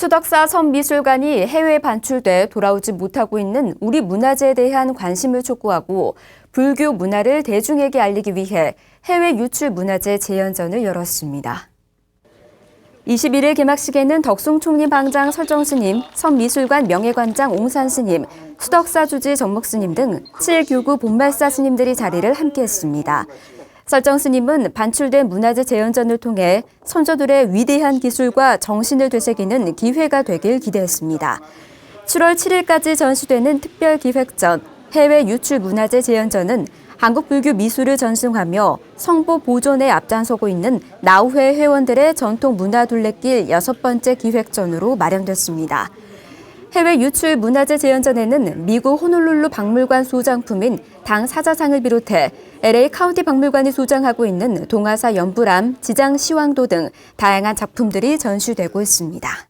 수덕사 선미술관이 해외에 반출돼 돌아오지 못하고 있는 우리 문화재에 대한 관심을 촉구하고 불교 문화를 대중에게 알리기 위해 해외 유출 문화재 재연전을 열었습니다. 21일 개막식에는 덕숭 총리 방장 설정 스님, 선미술관 명예관장 옹산 스님, 수덕사 주지 정목 스님 등 7교구 본말사 스님들이 자리를 함께했습니다. 설정 스님은 반출된 문화재 재연전을 통해 선조들의 위대한 기술과 정신을 되새기는 기회가 되길 기대했습니다. 7월 7일까지 전시되는 특별 기획전 해외 유출 문화재 재연전은 한국 불교 미술을 전승하며 성보 보존에 앞장서고 있는 나우회 회원들의 전통 문화 둘레길 여섯 번째 기획전으로 마련됐습니다. 해외 유출 문화재 재연전에는 미국 호놀룰루 박물관 소장품인 당 사자상을 비롯해 LA 카운티 박물관이 소장하고 있는 동화사 연불암, 지장 시황도 등 다양한 작품들이 전시되고 있습니다.